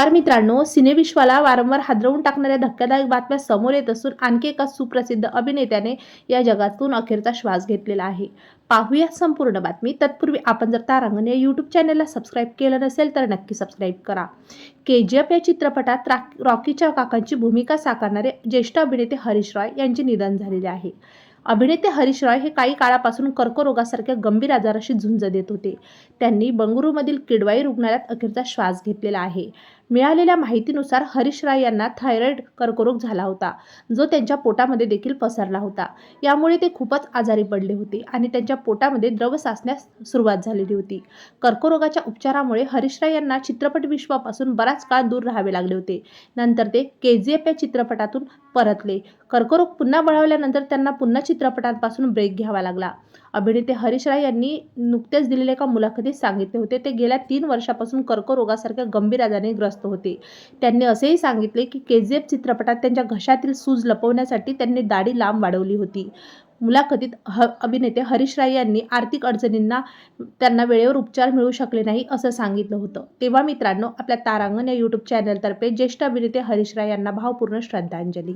नमस्कार मित्रांनो सिनेविश्वाला वारंवार हादरवून टाकणाऱ्या धक्कादायक बातम्या समोर येत असून आणखी एका सुप्रसिद्ध अभिनेत्याने या जगातून अखेरचा श्वास घेतलेला आहे. पाहूया संपूर्ण बातमी. तत्पूर्वी आपण जर तारांगण या यूट्यूब चॅनलला सबस्क्राईब केलं नसेल तर नक्की सबस्क्राईब करा. के जी एफ या चित्रपटात रॉकीच्या काकांची भूमिका साकारणारे ज्येष्ठ अभिनेते हरीश रॉय यांचे निधन झालेले आहे. अभिनेते हरीश रॉय हे काही काळापासून कर्करोगासारख्या गंभीर आजाराशी झुंज देत होते. त्यांनी बंगळुरूमधील किडवाई रुग्णालयात अखेरचा श्वास घेतलेला आहे. मिळालेल्या माहितीनुसार हरीश राय यांना थायरॉइड कर्करोग झाला होता जो त्यांच्या पोटामध्ये देखील पसरला होता. यामुळे ते खूपच आजारी पडले होते आणि त्यांच्या पोटामध्ये द्रव साचण्यास सुरुवात झालेली होती. कर्करोगाच्या उपचारामुळे हरीश राय यांना चित्रपट विश्वापासून बराच काळ दूर राहावे लागले होते. नंतर ते के जी एफ या चित्रपटातून परतले. कर्करोग पुन्हा बळावल्यानंतर त्यांना पुन्हा चित्रपटांपासून ब्रेक घ्यावा लागला. अभिनेते हरीश राय यांनी नुकत्याच दिलेल्या एका मुलाखतीत सांगितले होते. ते गेल्या तीन वर्षापासून कर्करोगासारख्या गंभीर आजाराने ग्रस्त होते. त्यांनी असेही सांगितले की के जी एफ चित्रपटात त्यांच्या घशातील सूज लपवण्यासाठी त्यांनी दाढी लांब वाढवली होती. मुलाखतीत ह अभिनेते हरीश राय यांनी आर्थिक अडचणींना त्यांना वेळेवर उपचार मिळू शकले नाही असं सांगितलं होतं. तेव्हा मित्रांनो आपल्या तारांगण या यूट्यूब चॅनलतर्फे ज्येष्ठ अभिनेते हरीश राय यांना भावपूर्ण श्रद्धांजली.